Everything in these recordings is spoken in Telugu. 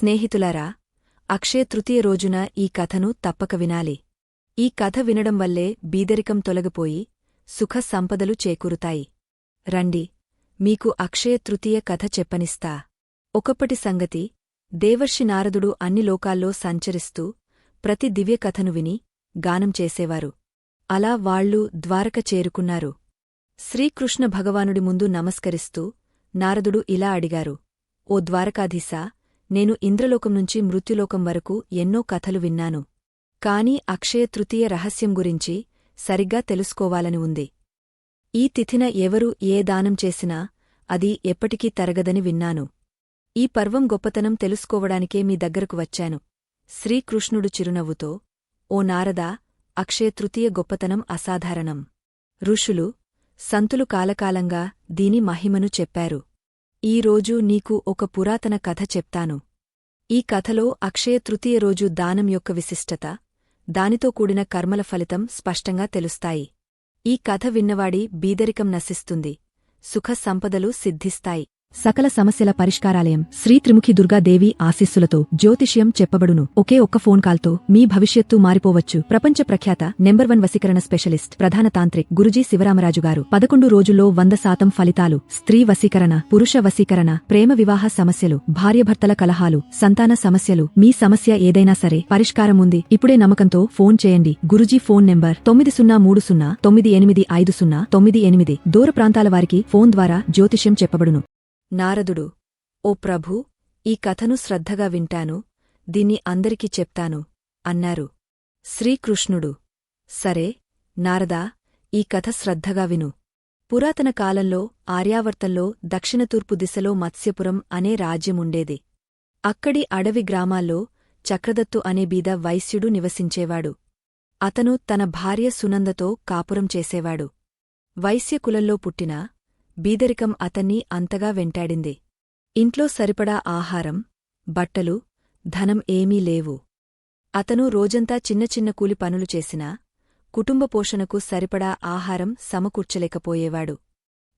స్నేహితులారా అక్షయ తృతీయ రోజున ఈ కథను తప్పక వినాలి. ఈ కథ వినడం వల్లే బీదరికం తొలగిపోయి సుఖ సంపదలు చేకూరుతాయి. రండి మీకు అక్షయ తృతీయ కథ చెప్పనిస్తా. ఒకప్పటి సంగతి దేవర్షి నారదుడు అన్ని లోకాల్లో సంచరిస్తూ ప్రతి దివ్యకథను విని గానం చేసేవారు. అలా వాళ్ళు ద్వారక చేరుకున్నారు. శ్రీకృష్ణ భగవానుడి ముందు నమస్కరిస్తూ నారదుడు ఇలా అడిగారు ఓ ద్వారకాధీశా నేను ఇంద్రలోకం నుంచి మృత్యులోకం వరకు ఎన్నో కథలు విన్నాను. కాని అక్షయ తృతీయ రహస్యం గురించి సరిగ్గా తెలుసుకోవాలని ఉంది. ఈ తిథిన ఎవరు ఏ దానం చేసినా అది ఎప్పటికీ తరగదని విన్నాను. ఈ పర్వం గొప్పతనం తెలుసుకోవడానికే మీ దగ్గరకు వచ్చాను. శ్రీకృష్ణుడు చిరునవ్వుతో ఓ నారదా అక్షయ తృతీయ గొప్పతనం అసాధారణం. ఋషులు సంతులు కాలకాలంగా దీని మహిమను చెప్పారు. ఈరోజు నీకు ఒక పురాతన కథ చెప్తాను. ఈ కథలో అక్షయ తృతీయ రోజు దానం యొక్క విశిష్టత దానితో కూడిన కర్మల ఫలితం స్పష్టంగా తెలుస్తాయి. ఈ కథ విన్నవాడి బీదరికం నశిస్తుంది సుఖ సంపదలు సిద్ధిస్తాయి. సకల సమస్యల పరిష్కారాలయం శ్రీ త్రిముఖి దుర్గాదేవి ఆశీస్సులతో జ్యోతిష్యం చెప్పబడును. ఒకే ఒక్క ఫోన్ కాల్తో మీ భవిష్యత్తు మారిపోవచ్చు. ప్రపంచ ప్రఖ్యాత నెంబర్ వన్ వసీకరణ స్పెషలిస్ట్ ప్రధాన తాంత్రిక్ గురుజీ శివరామరాజు గారు. పదకొండు రోజుల్లో వంద శాతం ఫలితాలు. స్త్రీ వసీకరణ పురుష వసీకరణ ప్రేమ వివాహ సమస్యలు భార్యభర్తల కలహాలు సంతాన సమస్యలు మీ సమస్య ఏదైనా సరే పరిష్కారం ఉంది. ఇప్పుడే నమ్మకంతో ఫోన్ చేయండి. గురుజీ ఫోన్ నెంబర్ తొమ్మిది సున్నా మూడు సున్నా తొమ్మిది ఎనిమిది ఐదు సున్నా తొమ్మిది ఎనిమిది. దూర ప్రాంతాల వారికి ఫోన్ ద్వారా జ్యోతిష్యం చెప్పబడును. నారదుడు ఓ ప్రభూ ఈ కథను శ్రద్ధగా వింటాను దీన్ని అందరికీ చెప్తాను అన్నారు. శ్రీకృష్ణుడు సరే నారదా ఈ కథ శ్రద్ధగా విను. పురాతన కాలంలో ఆర్యావర్తంలో దక్షిణతూర్పు దిశలో మత్స్యపురం అనే రాజ్యముండేది. అక్కడి అడవి గ్రామాల్లో చక్రదత్తు అనే బీద వైశ్యుడు నివసించేవాడు. అతను తన భార్య సునందతో కాపురం చేసేవాడు. వైశ్యకులంలో పుట్టినా బీదరికం అతన్ని అంతగా వెంటాడింది. ఇంట్లో సరిపడా ఆహారం బట్టలు ధనం ఏమీ లేవు. అతను రోజంతా చిన్న చిన్న కూలి పనులు చేసినా కుటుంబ పోషణకు సరిపడా ఆహారం సమకూర్చలేకపోయేవాడు.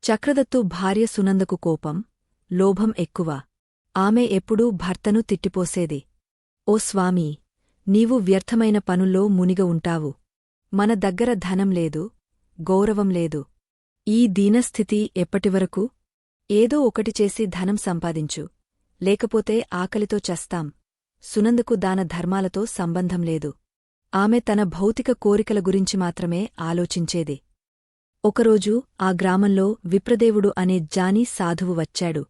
చక్రదత్తు భార్య సునందకు కోపం లోభం ఎక్కువ. ఆమె ఎప్పుడూ భర్తను తిట్టిపోసేది. ఓ స్వామీ నీవు వ్యర్థమైన పనుల్లో మునిగ ఉంటావు. మన దగ్గర ధనం లేదు గౌరవం లేదు. ఈ దీనస్థితి ఎప్పటివరకు? ఏదో ఒకటి చేసి ధనం సంపాదించు. లేకపోతే ఆకలితో చస్తాం. సునందుకు దాన ధర్మాలతో సంబంధం లేదు. ఆమె తన భౌతిక కోరికల గురించి మాత్రమే ఆలోచించేది. ఒకరోజు ఆ గ్రామంలో విప్రదేవుడు అనే జానీ సాధువు వచ్చాడు.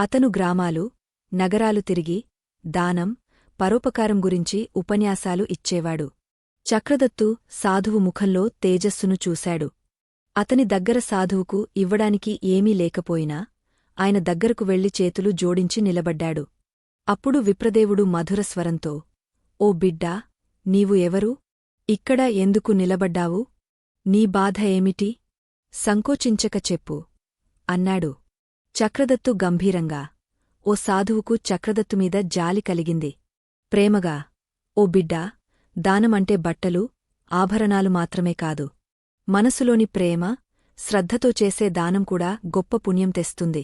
అతను గ్రామాలు నగరాలు తిరిగి దానం పరోపకారం గురించి ఉపన్యాసాలు ఇచ్చేవాడు. చక్రదత్తు సాధువు ముఖంలో తేజస్సును చూశాడు. అతని దగ్గర సాధువుకు ఇవ్వడానికి ఏమీ లేకపోయినా ఆయన దగ్గరకు వెళ్ళి చేతులు జోడించి నిలబడ్డాడు. అప్పుడు విప్రదేవుడు మధురస్వరంతో ఓ బిడ్డా నీవు ఎవరు? ఇక్కడ ఎందుకు నిలబడ్డావు? నీ బాధ ఏమిటి? సంకోచించక చెప్పు అన్నాడు. చక్రదత్తు గంభీరంగా ఓ సాధువుకు చక్రదత్తుమీద జాలి కలిగింది. ప్రేమగా ఓ బిడ్డా దానమంటే బట్టలు ఆభరణాలు మాత్రమే కాదు. మనసులోని ప్రేమ శ్రద్ధతో చేసే దానం కూడా గొప్ప పుణ్యం తెస్తుంది.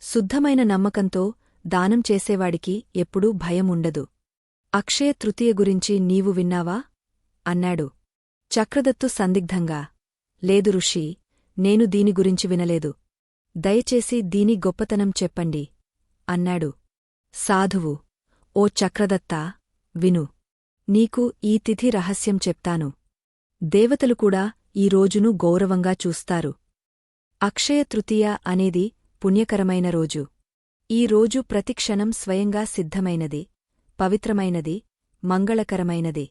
శుద్ధమైన నమ్మకంతో దానం చేసేవాడికి ఎప్పుడూ భయం ఉండదు. అక్షయ తృతీయ గురించి నీవు విన్నావా? అన్నాడు. చక్రదత్తు సందిగ్ధంగా. లేదు ఋషి నేను దీని గురించి వినలేదు. దయచేసి దీని గొప్పతనం చెప్పండి అన్నాడు. సాధువు. ఓ చక్రదత్తా విను. నీకు ఈ తిథి రహస్యం చెప్తాను. దేవతలు కూడా ఈ రోజును గౌరవంగా చూస్తారు. అక్షయ తృతీయ అనేది పుణ్యకరమైన రోజు. ఈ రోజు ప్రతిక్షణం స్వయంగా సిద్ధమైనది పవిత్రమైనది మంగళకరమైనది.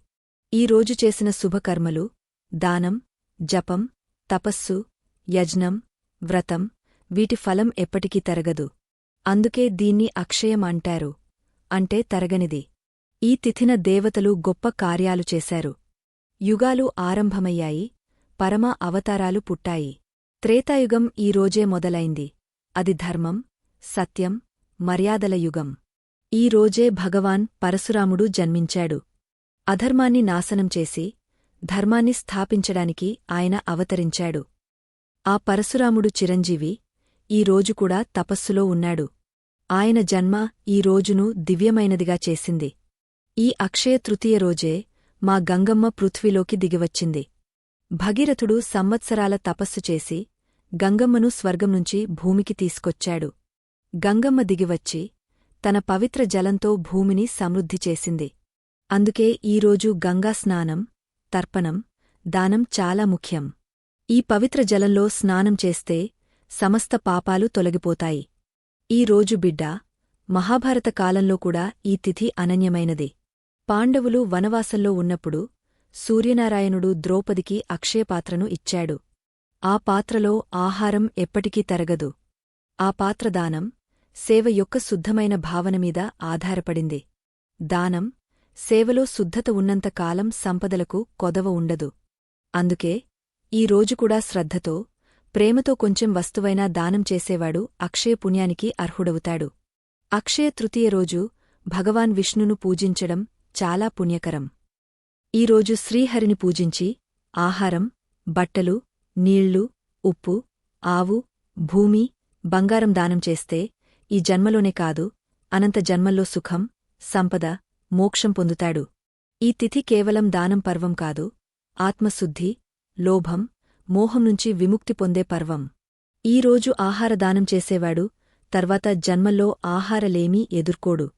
ఈ రోజు చేసిన శుభకర్మలు దానం జపం తపస్సు యజ్ఞం వ్రతం వీటి ఫలం ఎప్పటికీ తరగదు. అందుకే దీన్ని అక్షయం అంటారు అంటే తరగనిది. ఈ తిథిన దేవతలు గొప్ప కార్యాలు చేశారు. యుగాలు ఆరంభమయ్యాయి పరమ అవతారాలు పుట్టాయి. త్రేతాయుగం ఈ రోజే మొదలైంది. అది ధర్మం సత్యం మర్యాదల యుగం. ఈ రోజే భగవాన్ పరశురాముడు జన్మించాడు. అధర్మాన్ని నాశనం చేసి ధర్మాన్ని స్థాపించడానికి ఆయన అవతరించాడు. ఆ పరశురాముడు చిరంజీవి ఈ రోజు కూడా తపస్సులో ఉన్నాడు. ఆయన జన్మ ఈ రోజును దివ్యమైనదిగా చేసింది. ఈ అక్షయ తృతీయ రోజే మా గంగమ్మ పృథ్వీలోకి దిగివచ్చింది. భగీరథుడు సంవత్సరాల తపస్సు చేసి గంగమ్మను స్వర్గం నుంచి భూమికి తీసుకొచ్చాడు. గంగమ్మ దిగివచ్చి తన పవిత్ర జలంతో భూమిని సమృద్ధి చేసింది. అందుకే ఈరోజు గంగా స్నానం తర్పణం దానం చాలా ముఖ్యం. ఈ పవిత్ర జలంలో స్నానం చేస్తే సమస్త పాపాలు తొలగిపోతాయి. ఈ రోజు బిడ్డ మహాభారత కాలంలో కూడా ఈ తిథి అనన్యమైనది. పాండవులు వనవాసంలో ఉన్నప్పుడు సూర్యనారాయణుడు ద్రౌపదికి అక్షయపాత్రను ఇచ్చాడు. ఆ పాత్రలో ఆహారం ఎప్పటికీ తరగదు. ఆ పాత్రదానం సేవ యొక్క శుద్ధమైన భావనమీద ఆధారపడింది. దానం సేవలో శుద్ధత ఉన్నంతకాలం సంపదలకు కొదవ ఉండదు. అందుకే ఈ రోజు కూడా శ్రద్ధతో ప్రేమతో కొంచెం వస్తువైనా దానం చేసేవాడు అక్షయ పుణ్యానికి అర్హుడవుతాడు. అక్షయ తృతీయ రోజు భగవాన్ విష్ణును పూజించడం చాలా పుణ్యకరం. ఈరోజు శ్రీహరిని పూజించి ఆహారం బట్టలు నీళ్ళు ఉప్పు ఆవు భూమి బంగారం దానం చేస్తే ఈ జన్మలోనే కాదు అనంత జన్మల్లో సుఖం సంపద మోక్షం పొందుతాడు. ఈ తిథి కేవలం దానం పర్వం కాదు ఆత్మశుద్ధి లోభం మోహం నుంచి విముక్తి పొందే పర్వం. ఈరోజు ఆహారదానం చేసేవాడు తర్వాత జన్మల్లో ఆహారలేమీ ఎదుర్కోడు.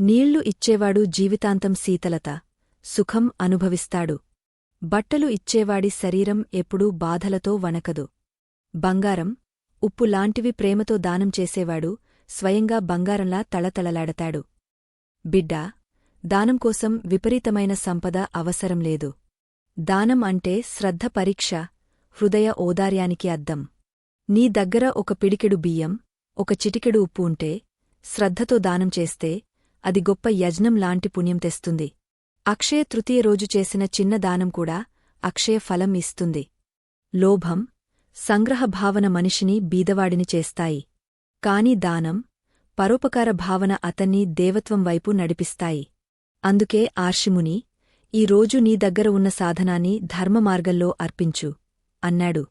నీళ్ళు ఇచ్చేవాడు జీవితాంతం శీతలత. సుఖం అనుభవిస్తాడు. బట్టలు ఇచ్చేవాడి శరీరం ఎప్పుడూ బాధలతో వణకదు. బంగారం ఉప్పు లాంటివి ప్రేమతో దానం చేసేవాడు స్వయంగా బంగారంలా తళతళలాడతాడు. బిడ్డా దానం కోసం విపరీతమైన సంపద అవసరం లేదు. దానం అంటే శ్రద్ధ పరీక్ష హృదయ ఓదార్యానికి అద్దం. నీ దగ్గర ఒక పిడికెడు బియ్యం ఒక చిటికెడు ఉప్పు ఉంటే శ్రద్ధతో దానం చేస్తే అది గొప్ప యజ్నం లాంటి పుణ్యం తెస్తుంది. అక్షయ తృతీయ రోజు చేసిన చిన్న దానం కూడా అక్షయ ఫలం ఇస్తుంది. లోభం సంగ్రహ భావన మనిషిని బీదవాడిని చేస్తాయి. కాని దానం పరోపకార భావన అతన్ని దేవత్వం వైపు నడిపిస్తాయి. అందుకే ఆర్షిముని ఈ రోజు నీ దగ్గర ఉన్న సాధనాన్ని ధర్మమార్గంలో అర్పించు అన్నాడు.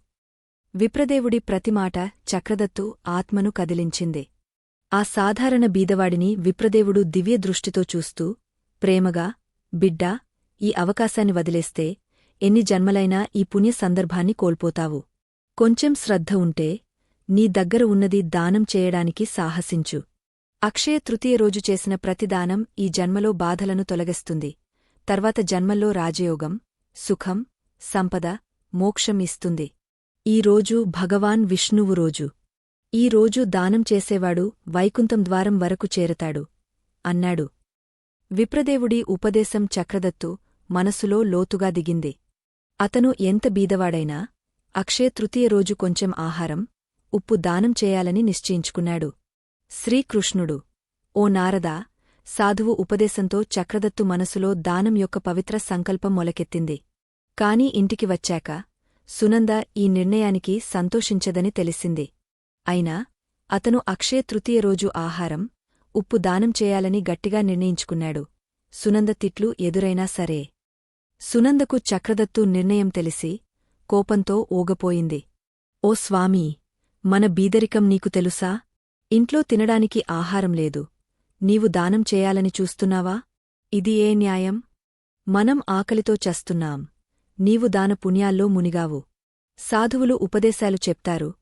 విప్రదేవుడి ప్రతిమాట చక్రదత్తు ఆత్మను కదిలించింది. ఆ సాధారణ బీదవాడిని విప్రదేవుడు దివ్యదృష్టితో చూస్తూ ప్రేమగా బిడ్డా ఈ అవకాశాన్ని వదిలేస్తే ఎన్ని జన్మలైనా ఈ పుణ్య సందర్భాన్ని కోల్పోతావు. కొంచెం శ్రద్ధ ఉంటే నీ దగ్గర ఉన్నది దానం చేయడానికి సాహసించు. అక్షయ తృతీయ రోజు చేసిన ప్రతిదానం ఈ జన్మలో బాధలను తొలగిస్తుంది. తర్వాత జన్మల్లో రాజయోగం సుఖం సంపద మోక్షం ఇస్తుంది. ఈ రోజు భగవాన్ విష్ణువు రోజు. ఈ రోజు దానం చేసేవాడు వైకుంఠం ద్వారం వరకు చేరతాడు అన్నాడు. విప్రదేవుడి ఉపదేశం చక్రదత్తు మనసులో లోతుగా దిగింది. అతను ఎంత బీదవాడైనా అక్షయ తృతీయ రోజు కొంచెం ఆహారం ఉప్పు దానం చేయాలని నిశ్చయించుకున్నాడు. శ్రీకృష్ణుడు ఓ నారదా సాధువు ఉపదేశంతో చక్రదత్తు మనసులో దానం యొక్క పవిత్ర సంకల్పం మొలకెత్తింది. కాని ఇంటికి వచ్చాక సునంద ఈ నిర్ణయానికి సంతోషించదని తెలిసింది. అయినా అతను అక్షయ తృతీయ రోజు ఆహారం ఉప్పు దానం చేయాలని గట్టిగా నిర్ణయించుకున్నాడు. సునంద తిట్లు ఎదురైనా సరే. సునందకు చక్రదత్తు నిర్ణయం తెలిసి కోపంతో ఊగపోయింది. ఓ స్వామీ మన బీదరికం నీకు తెలుసా? ఇంట్లో తినడానికి ఆహారం లేదు. నీవు దానం చేయాలని చూస్తున్నావా? ఇది ఏ న్యాయం? మనం ఆకలితో చస్తున్నాం. నీవు దాన పుణ్యాల్లో మునిగావు. సాధువులు ఉపదేశాలు చెప్తారు.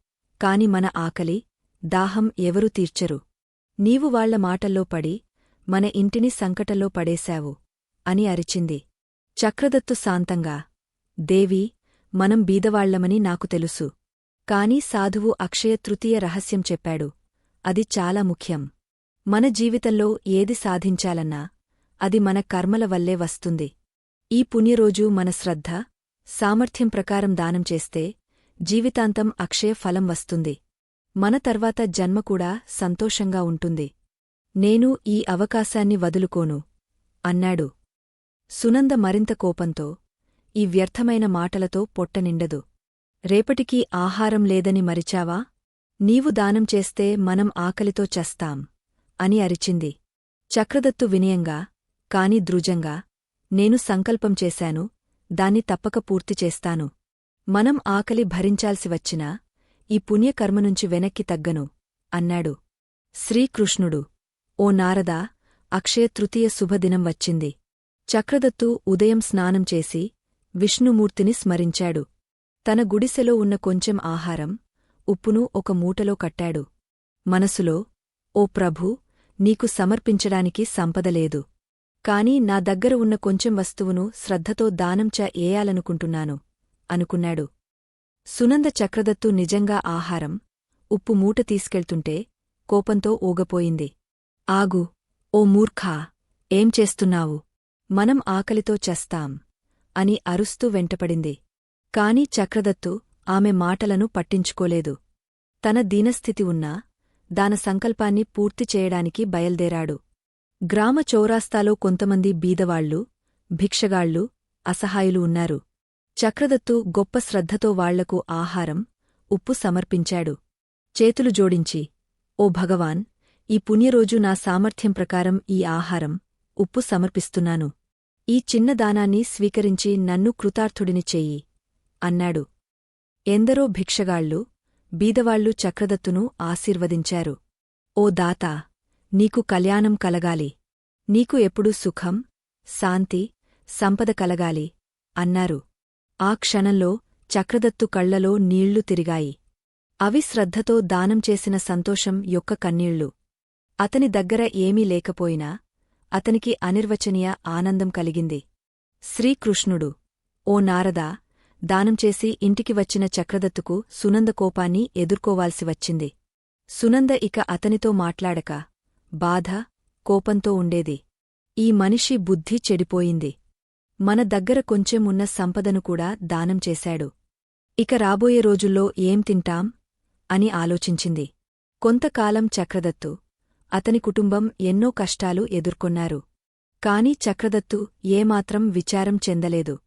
కాని మన ఆకలి దాహం ఎవరూ తీర్చరు. నీవు వాళ్ళ మాటల్లో పడి మన ఇంటిని సంకటంలో పడేశావు అని అరిచింది. చక్రదత్తు శాంతంగా దేవి మనం బీదవాళ్ళమని నాకు తెలుసు. కాని సాధువు అక్షయ తృతీయ రహస్యం చెప్పాడు. అది చాలా ముఖ్యం. మన జీవితంలో ఏది సాధించాలన్నా అది మన కర్మల వల్లే వస్తుంది. ఈ పుణ్యరోజు మన శ్రద్ధ సామర్థ్యం ప్రకారం దానం చేస్తే జీవితాంతం అక్షయ ఫలం వస్తుంది. మన తర్వాత జన్మ కూడా సంతోషంగా ఉంటుంది. నేను ఈ అవకాశాన్ని వదులుకోను అన్నాడు. సునంద మరింత కోపంతో ఈ వ్యర్థమైన మాటలతో పొట్టనిండదు రేపటికీ ఆహారం లేదని మరిచావా? నీవు దానం చేస్తే మనం ఆకలితో చస్తాం అని అరిచింది. చక్రదత్తు వినయంగా కాని ద్రుజంగా నేను సంకల్పం చేశాను దాన్ని తప్పక పూర్తి చేస్తాను. మనం ఆకలి భరించాల్సి వచ్చినా ఈ పుణ్యకర్మ నుంచి వెనక్కి తగ్గను. అన్నాడు. శ్రీకృష్ణుడు. ఓ నారదా అక్షయ తృతీయ శుభదినం వచ్చింది. చక్రదత్తు ఉదయం స్నానం చేసి విష్ణుమూర్తిని స్మరించాడు. తన గుడిసెలో ఉన్న కొంచెం ఆహారం ఉప్పును ఒక మూటలో కట్టాడు. మనసులో ఓ ప్రభూ నీకు సమర్పించడానికి సంపదలేదు కాని నా దగ్గర ఉన్న కొంచెం వస్తువును శ్రద్ధతో దానంచ ఏయాలనుకుంటున్నాను అనుకున్నాడు. సునంద చక్రదత్తు నిజంగా ఆహారం. ఉప్పు మూట తీసుకెళ్తుంటే కోపంతో ఊగపోయింది. ఆగు ఓ మూర్ఖా ఏం చేస్తున్నావు? మనం ఆకలితో చస్తాం అని అరుస్తూ వెంటపడింది. కాని చక్రదత్తు ఆమె మాటలను పట్టించుకోలేదు. తన దీనస్థితి ఉన్నా దాన సంకల్పాన్ని పూర్తి చేయడానికి బయల్దేరాడు. గ్రామ చౌరాస్తాలో కొంతమంది బీదవాళ్ళు భిక్షగాళ్ళు అసహాయులు ఉన్నారు. చక్రదత్తు గొప్ప శ్రద్ధతో వాళ్ళకు ఆహారం ఉప్పు సమర్పించాడు. చేతులు జోడించి ఓ భగవాన్ ఈ పుణ్యరోజు నా సామర్థ్యం ప్రకారం ఈ ఆహారం ఉప్పు సమర్పిస్తున్నాను. ఈ చిన్న దానాన్ని స్వీకరించి నన్ను కృతార్థుడిని చెయ్యి అన్నాడు. ఎందరో భిక్షగాళ్ళు బీదవాళ్ళు చక్రదత్తును ఆశీర్వదించారు. ఓ దాతా నీకు కళ్యాణం కలగాలి. నీకు ఎప్పుడూ సుఖం శాంతి సంపద కలగాలి అన్నారు. ఆ క్షణంలో చక్రదత్తు కళ్ళలో నీళ్ళు తిరిగాయి. అవి శ్రద్ధతో దానం చేసిన సంతోషం యొక్క కన్నీళ్ళు. అతని దగ్గర ఏమీ లేకపోయినా అతనికి అనిర్వచనీయ ఆనందం కలిగింది. శ్రీకృష్ణుడు ఓ నారదా దానం చేసి ఇంటికి వచ్చిన చక్రదత్తుకు సునంద కోపాన్ని ఎదుర్కోవాల్సి వచ్చింది. సునంద ఇక అతనితో మాట్లాడక బాధ కోపంతో ఉండేది. ఈ మనిషి బుద్ధి చెడిపోయింది. మన దగ్గర కొంచెం ఉన్న సంపదను కూడా దానం చేశాడు. ఇక రాబోయే రోజుల్లో ఏం తింటాం? అని ఆలోచించింది. కొంతకాలం చక్రదత్తు అతని కుటుంబం ఎన్నో కష్టాలు ఎదుర్కొన్నారు. కాని చక్రదత్తు ఏమాత్రం విచారం చెందలేదు.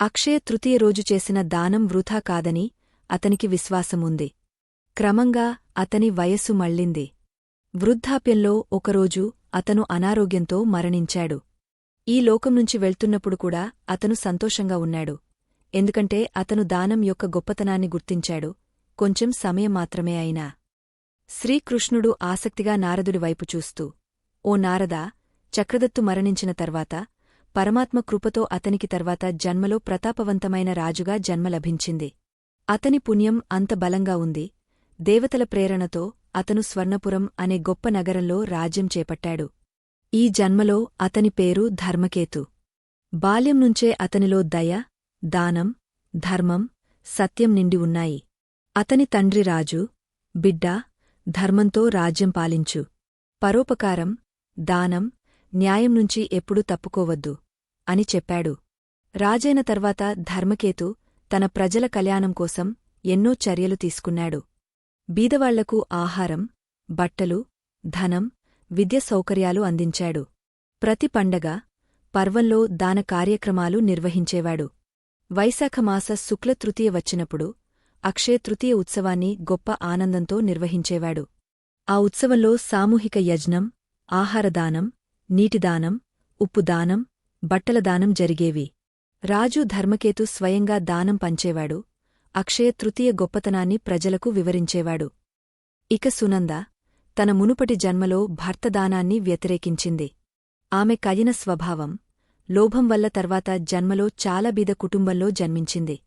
అక్షయ తృతీయ రోజు చేసిన దానం వృథా కాదని అతనికి విశ్వాసముంది. క్రమంగా అతని వయస్సు మళ్ళింది. వృద్ధాప్యంలో ఒకరోజు అతను అనారోగ్యంతో మరణించాడు. ఈ లోకం నుంచి వెళ్తున్నప్పుడు కూడా అతను సంతోషంగా ఉన్నాడు. ఎందుకంటే అతను దానం యొక్క గొప్పతనాన్ని గుర్తించాడు. కొంచెం సమయం మాత్రమే అయినా. శ్రీకృష్ణుడు ఆసక్తిగా నారదుడి వైపు చూస్తూ ఓ నారదా చక్రదత్తు మరణించిన తర్వాత పరమాత్మ కృపతో అతనికి తర్వాత జన్మలో ప్రతాపవంతమైన రాజుగా జన్మ లభించింది. అతని పుణ్యం అంత బలంగా ఉంది. దేవతల ప్రేరణతో అతను స్వర్ణపురం అనే గొప్ప నగరంలో రాజ్యం చేపట్టాడు. ఈ జన్మలో అతని పేరు ధర్మకేతు. బాల్యం నుంచే అతనిలో దయ దానం ధర్మం సత్యం నిండి ఉన్నాయి. అతని తండ్రి రాజు బిడ్డా ధర్మంతో రాజ్యం పాలించు. పరోపకారం దానం న్యాయం నుంచి ఎప్పుడూ తప్పుకోవద్దు అని చెప్పాడు. రాజైన తర్వాత ధర్మకేతు తన ప్రజల కళ్యాణం కోసం ఎన్నో చర్యలు తీసుకున్నాడు. బీదవాళ్ళకు ఆహారం బట్టలు ధనం విద్య సౌకర్యాలు అందించాడు. ప్రతి పండగ పర్వంలో దాన కార్యక్రమాలు నిర్వహించేవాడు. వైశాఖమాస శుక్లతృతీయ వచ్చినప్పుడు అక్షయతృతీయ ఉత్సవాన్ని గొప్ప ఆనందంతో నిర్వహించేవాడు. ఆ ఉత్సవంలో సామూహిక యజ్ఞం ఆహారదానం నీటిదానం ఉప్పుదానం బట్టలదానం జరిగేవి. రాజు ధర్మకేతు స్వయంగా దానం పంచేవాడు అక్షయ తృతీయ గొప్పతనాన్ని ప్రజలకు వివరించేవాడు. ఇక సునంద తన మునుపటి జన్మలో భర్తదానాన్ని వ్యతిరేకించింది. ఆమె కయిన స్వభావం లోభం వల్ల తర్వాత జన్మలో చాలా బీద కుటుంబంలో జన్మించింది.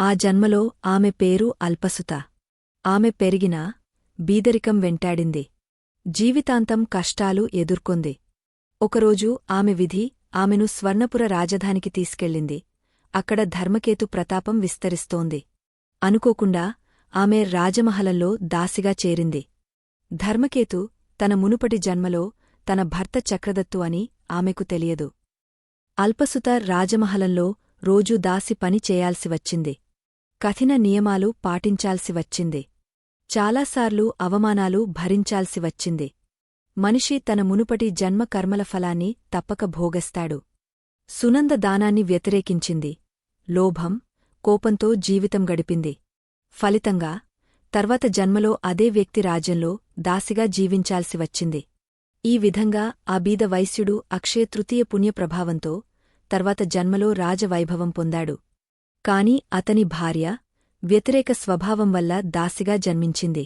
ఆ జన్మలో ఆమె పేరు అల్పసుత. ఆమె పెరిగినా బీదరికం వెంటాడింది. జీవితాంతం కష్టాలు ఎదుర్కొంది. ఒకరోజు ఆమె విధి ఆమెను స్వర్ణపుర రాజధానికి తీసుకెళ్ళింది. అక్కడ ధర్మకేతు ప్రతాపం విస్తరిస్తోంది. అనుకోకుండా ఆమె రాజమహలంలో దాసిగా చేరింది. ధర్మకేతు తన మునుపటి జన్మలో తన భర్త చక్రదత్తు అని ఆమెకు తెలియదు. అల్పసుత రాజమహలంలో రోజూ దాసి పని చేయాల్సి వచ్చింది. కఠిన నియమాలు పాటించాల్సి వచ్చింది. చాలాసార్లు అవమానాలు భరించాల్సి వచ్చింది. మనిషి తన మునుపటి జన్మ కర్మల ఫలాన్ని తప్పక భోగస్తాడు. సునంద దానాన్ని వ్యతిరేకించింది. లోభం కోపంతో జీవితం గడిపింది. ఫలితంగా తర్వాత జన్మలో అదే వ్యక్తి రాజ్యంలో దాసిగా జీవించాల్సి వచ్చింది. ఈ విధంగా ఆ బీద వైశ్యుడు అక్షయతృతీయ పుణ్యప్రభావంతో తర్వాత జన్మలో రాజవైభవం పొందాడు. కాని అతని భార్య వ్యతిరేక స్వభావం వల్ల దాసిగా జన్మించింది.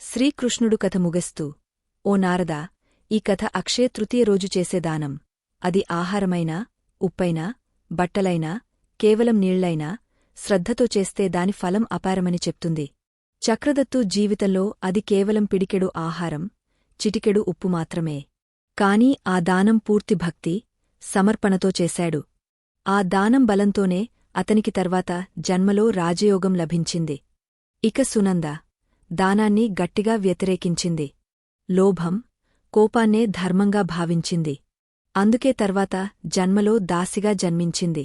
శ్రీకృష్ణుడు కథ ముగస్తూ ఓ నారదా ఈ కథ అక్షయ తృతీయ రోజు చేసే దానం. అది ఆహారమైనా ఉప్పైనా బట్టలైనా కేవలం నీళ్ళైనా శ్రద్ధతో చేస్తే దాని ఫలం అపారమని చెప్తుంది. చక్రదత్తు జీవితంలో అది కేవలం పిడికెడు ఆహారం చిటికెడు ఉప్పు మాత్రమే. కాని ఆ దానం పూర్తి భక్తి సమర్పణతో చేశాడు. ఆ దానం బలంతోనే అతనికి తర్వాత జన్మలో రాజయోగం లభించింది. ఇక సునంద దానాన్ని గట్టిగా వ్యతిరేకించింది. లోభం కోపాన్నే ధర్మంగా భావించింది. అందుకే తర్వాత జన్మలో దాసిగా జన్మించింది.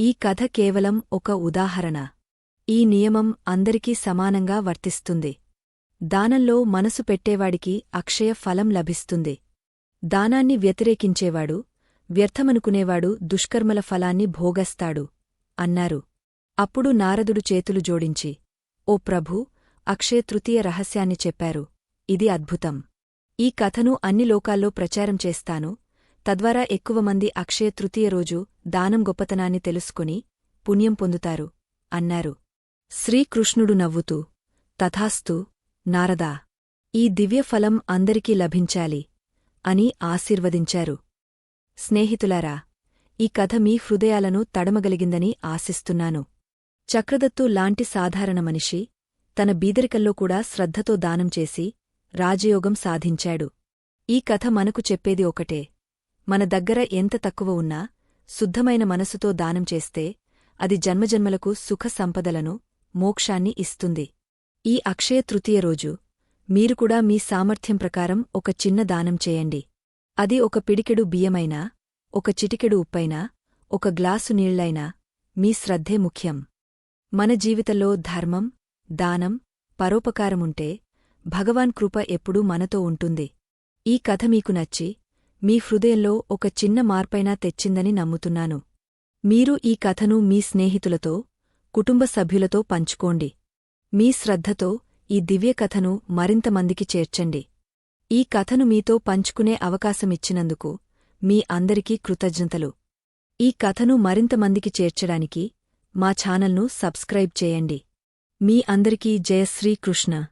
ఈ కథ కేవలం ఒక ఉదాహరణ. ఈ నియమం అందరికీ సమానంగా వర్తిస్తుంది. దానంలో మనసు పెట్టేవాడికి అక్షయ ఫలం లభిస్తుంది. దానాన్ని వ్యతిరేకించేవాడు వ్యర్థమనుకునేవాడు దుష్కర్మల ఫలాన్ని భోగస్తాడు అన్నారు. అప్పుడు నారదుడు చేతులు జోడించి ఓ ప్రభూ అక్షయ తృతీయ రహస్యాన్ని చెప్పారు. ఇది అద్భుతం. ఈ కథను అన్ని లోకాల్లో ప్రచారం చేస్తాను. తద్వారా ఎక్కువమంది అక్షయ తృతీయ రోజు దానం గొప్పతనాన్ని తెలుసుకుని పుణ్యం పొందుతారు అన్నారు. శ్రీకృష్ణుడు నవ్వుతూ తథాస్తు నారదా ఈ దివ్యఫలం అందరికీ లభించాలి అని ఆశీర్వదించారు. స్నేహితులారా ఈ కథ మీ హృదయాలను తడమగలిగిందని ఆశిస్తున్నాను. చక్రదత్తు లాంటి సాధారణ మనిషి తన బీదరికల్లో కూడా శ్రద్ధతో దానం చేసి రాజయోగం సాధించాడు. ఈ కథ మనకు చెప్పేది ఒకటే మన దగ్గర ఎంత తక్కువ ఉన్నా శుద్ధమైన మనసుతో దానం చేస్తే అది జన్మజన్మలకు సుఖ సంపదలను మోక్షాన్ని ఇస్తుంది. ఈ అక్షయ తృతీయ రోజు. మీరు కూడా మీ సామర్థ్యం ప్రకారం ఒక చిన్న దానం చేయండి. అది ఒక పిడికెడు బియ్యమైనా ఒక చిటికెడు ఉప్పైనా ఒక గ్లాసు నీళ్ళైనా మీ శ్రద్ధే ముఖ్యం. మన జీవితంలో ధర్మం దానం పరోపకారముంటే భగవాన్ కృప ఎప్పుడూ మనతో ఉంటుంది. ఈ కథ మీకు నచ్చి మీ హృదయంలో ఒక చిన్న మార్పైనా తెచ్చిందని నమ్ముతున్నాను. మీరు ఈ కథను మీ స్నేహితులతో కుటుంబ సభ్యులతో పంచుకోండి. మీ శ్రద్ధతో ఈ దివ్యకథను మరింతమందికి చేర్చండి. ఈ కథను మీతో పంచుకునే అవకాశమిచ్చినందుకు మీ అందరికీ కృతజ్ఞతలు. ఈ కథను మరింతమందికి చేర్చడానికి మా ఛానల్ను సబ్స్క్రైబ్ చేయండి. మీ అందరికీ జయశ్రీ కృష్ణ